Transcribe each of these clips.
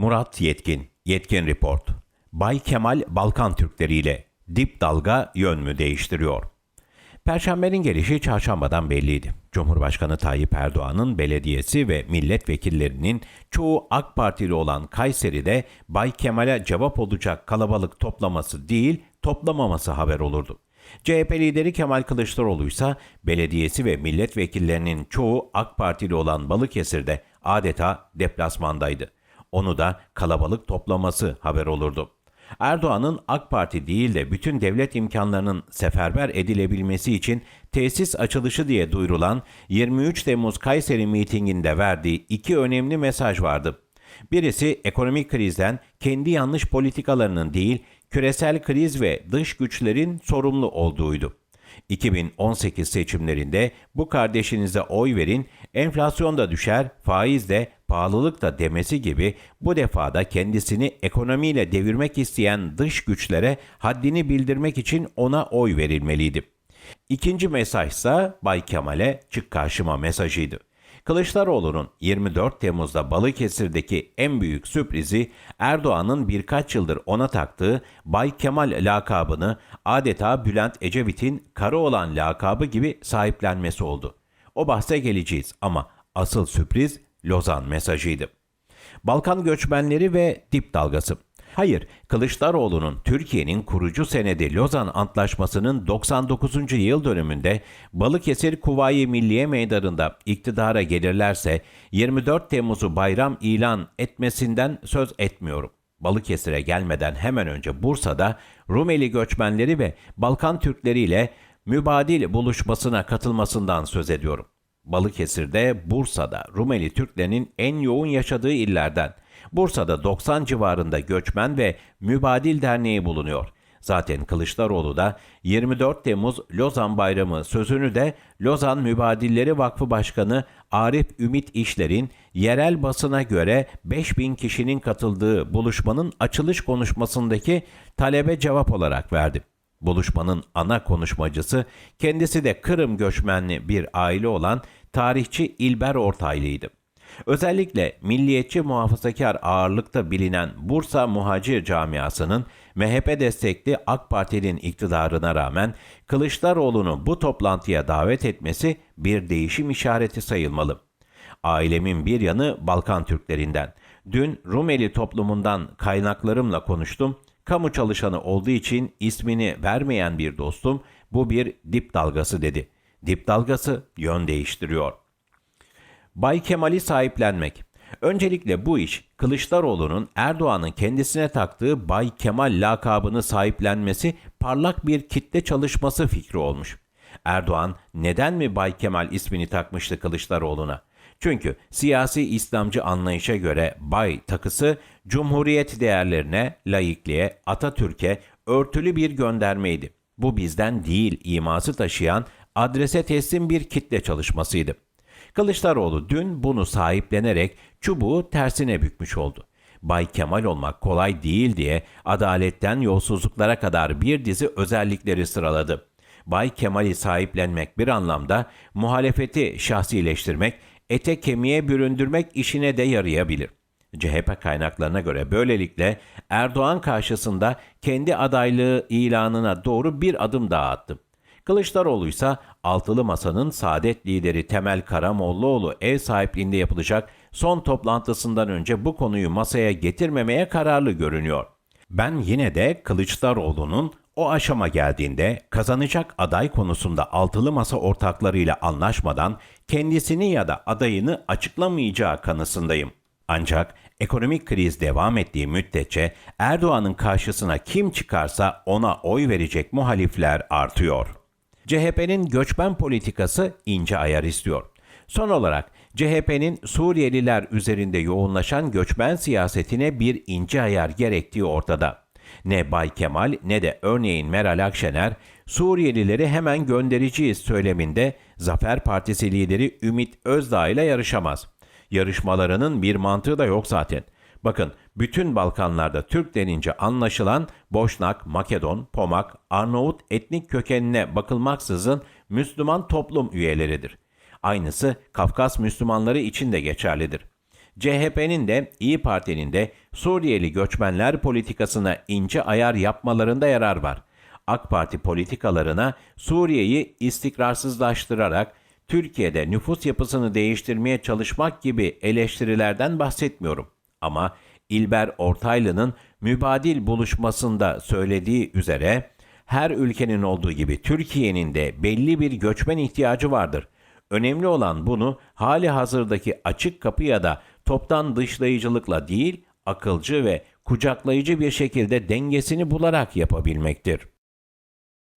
Murat Yetkin, Yetkin Report. Bay Kemal Balkan Türkleri ile dip dalga yön mü değiştiriyor? Perşembenin gelişi çarşambadan belliydi. Cumhurbaşkanı Tayyip Erdoğan'ın belediyesi ve milletvekillerinin çoğu AK Partili olan Kayseri'de Bay Kemal'e cevap olacak kalabalık toplaması değil, toplamaması haber olurdu. CHP lideri Kemal Kılıçdaroğlu ise belediyesi ve milletvekillerinin çoğu AK Partili olan Balıkesir'de adeta deplasmandaydı. Onu da kalabalık toplaması haber olurdu. Erdoğan'ın AK Parti değil de bütün devlet imkanlarının seferber edilebilmesi için tesis açılışı diye duyurulan 23 Temmuz Kayseri mitinginde verdiği iki önemli mesaj vardı. Birisi ekonomik krizden kendi yanlış politikalarının değil, küresel kriz ve dış güçlerin sorumlu olduğuydu. 2018 seçimlerinde bu kardeşinize oy verin, enflasyon da düşer, faiz de, pahalılık da demesi gibi bu defada kendisini ekonomiyle devirmek isteyen dış güçlere haddini bildirmek için ona oy verilmeliydi. İkinci mesajsa Bay Kemal'e çık karşıma mesajıydı. Kılıçdaroğlu'nun 24 Temmuz'da Balıkesir'deki en büyük sürprizi Erdoğan'ın birkaç yıldır ona taktığı Bay Kemal lakabını adeta Bülent Ecevit'in Karaoğlan lakabı gibi sahiplenmesi oldu. O bahse geleceğiz ama asıl sürpriz Lozan mesajıydı. Balkan göçmenleri ve dip dalgası. Hayır, Kılıçdaroğlu'nun Türkiye'nin kurucu senedi Lozan Antlaşması'nın 99. yıl dönümünde Balıkesir Kuvayi Milliye Meydanı'nda iktidara gelirlerse 24 Temmuz'u bayram ilan etmesinden söz etmiyorum. Balıkesir'e gelmeden hemen önce Bursa'da Rumeli göçmenleri ve Balkan Türkleri ile mübadil buluşmasına katılmasından söz ediyorum. Balıkesir'de, Bursa'da Rumeli Türklerinin en yoğun yaşadığı illerden. Bursa'da 90 civarında göçmen ve mübadil derneği bulunuyor. Zaten Kılıçdaroğlu da 24 Temmuz Lozan Bayramı sözünü de Lozan Mübadilleri Vakfı Başkanı Arif Ümit İşler'in yerel basına göre 5000 kişinin katıldığı buluşmanın açılış konuşmasındaki talebe cevap olarak verdi. Buluşmanın ana konuşmacısı kendisi de Kırım göçmenli bir aile olan tarihçi İlber Ortaylı'ydı. Özellikle milliyetçi muhafazakar ağırlıkta bilinen Bursa muhacir camiasının MHP destekli AK Parti'nin iktidarına rağmen Kılıçdaroğlu'nu bu toplantıya davet etmesi bir değişim işareti sayılmalı. Ailemin bir yanı Balkan Türklerinden. Dün Rumeli toplumundan kaynaklarımla konuştum. Kamu çalışanı olduğu için ismini vermeyen bir dostum bu bir dip dalgası dedi. Dip dalgası yön değiştiriyor. Bay Kemal'i sahiplenmek. Öncelikle bu iş Kılıçdaroğlu'nun Erdoğan'ın kendisine taktığı Bay Kemal lakabını sahiplenmesi parlak bir kitle çalışması fikri olmuş. Erdoğan neden mi Bay Kemal ismini takmıştı Kılıçdaroğlu'na? Çünkü siyasi İslamcı anlayışa göre bay takısı cumhuriyet değerlerine, laikliğe, Atatürk'e örtülü bir göndermeydi. Bu bizden değil iması taşıyan adrese teslim bir kitle çalışmasıydı. Kılıçdaroğlu dün bunu sahiplenerek çubuğu tersine bükmüş oldu. Bay Kemal olmak kolay değil diye adaletten yolsuzluklara kadar bir dizi özellikleri sıraladı. Bay Kemal'i sahiplenmek bir anlamda muhalefeti şahsileştirmek, ete kemiğe büründürmek işine de yarayabilir. CHP kaynaklarına göre böylelikle Erdoğan karşısında kendi adaylığı ilanına doğru bir adım daha attı. Kılıçdaroğlu ise altılı masanın saadet lideri Temel Karamollaoğlu ev sahipliğinde yapılacak son toplantısından önce bu konuyu masaya getirmemeye kararlı görünüyor. Ben yine de Kılıçdaroğlu'nun o aşama geldiğinde kazanacak aday konusunda altılı masa ortaklarıyla anlaşmadan kendisini ya da adayını açıklamayacağı kanısındayım. Ancak ekonomik kriz devam ettiği müddetçe Erdoğan'ın karşısına kim çıkarsa ona oy verecek muhalifler artıyor. CHP'nin göçmen politikası ince ayar istiyor. Son olarak CHP'nin Suriyeliler üzerinde yoğunlaşan göçmen siyasetine bir ince ayar gerektiği ortada. Ne Bay Kemal ne de örneğin Meral Akşener Suriyelileri hemen göndereceğiz söyleminde Zafer Partisi lideri Ümit Özdağ ile yarışamaz. Yarışmalarının bir mantığı da yok zaten. Bakın bütün Balkanlarda Türk denince anlaşılan Boşnak, Makedon, Pomak, Arnavut etnik kökenine bakılmaksızın Müslüman toplum üyeleridir. Aynısı Kafkas Müslümanları için de geçerlidir. CHP'nin de İyi Parti'nin de Suriyeli göçmenler politikasına ince ayar yapmalarında yarar var. AK Parti politikalarına Suriye'yi istikrarsızlaştırarak Türkiye'de nüfus yapısını değiştirmeye çalışmak gibi eleştirilerden bahsetmiyorum. Ama İlber Ortaylı'nın mübadil buluşmasında söylediği üzere her ülkenin olduğu gibi Türkiye'nin de belli bir göçmen ihtiyacı vardır. Önemli olan bunu hali hazırdaki açık kapı ya da toptan dışlayıcılıkla değil, akılcı ve kucaklayıcı bir şekilde dengesini bularak yapabilmektir.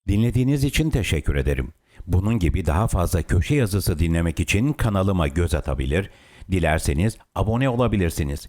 Dinlediğiniz için teşekkür ederim. Bunun gibi daha fazla köşe yazısı dinlemek için kanalıma göz atabilir, dilerseniz abone olabilirsiniz.